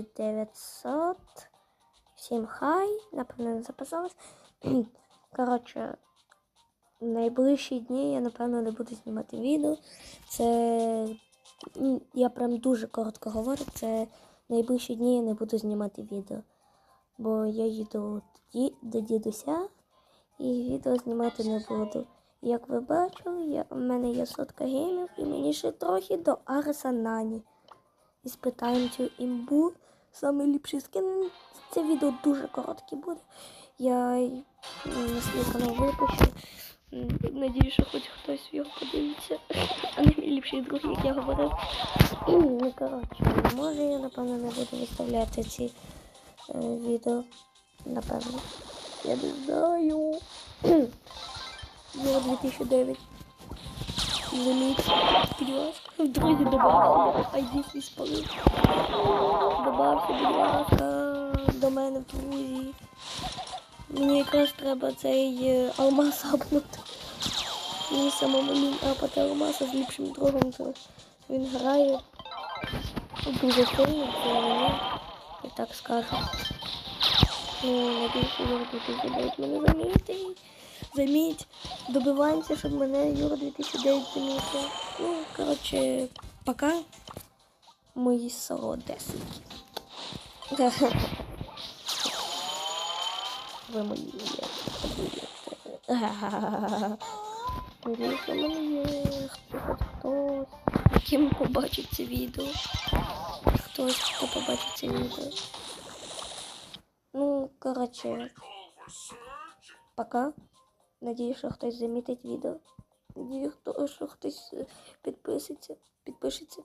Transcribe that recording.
2900. Всім хай. Напевно, не записалась. Коротше, найближчі дні я, напевно, не буду знімати відео. Це я прям дуже коротко говорю. Це найближчі дні я не буду знімати відео. Бо я їду до дідуся і відео знімати не буду. Як ви бачили, я, в мене є сотка геймів і мені ще трохи до Ареса Нані. І спитаємо цю імбу. Саме ліпший скин. Це відео дуже коротке буде. Я й, на свій канал випущу. М, Надіюсь, що хоч хтось його подивиться. А не мій ліпший друг, як я говорив. Ну, коротше, може я, напевно, не буду виставляти ці е, відео. Напевно. Я не знаю. Євро 2009. Заміть, будь ласка. Друзі, добався. Айді свій спалив. Добався, будь ласка, до мене в друзі. Мені якраз треба цей е, алмаз апнути. Мені самому лінь апати алмаза з ліпшим другом, то він грає. Дуже сильно. Я так скажу. Ну, що Юра 2009 мене замітить. Заміть. Добиваємося, щоб мене Юра 2009 замітив. Ну, коротше, пока. Мої солодесики. Ви мої є. Що мене є хто- хтось, яким побачить це відео. Хтось, хто побачить це відео. Ну, коротше, пока. Надіюсь, що хтось замітить відео. Надіюсь, хто- що хтось е, підписиться. Підпишеться.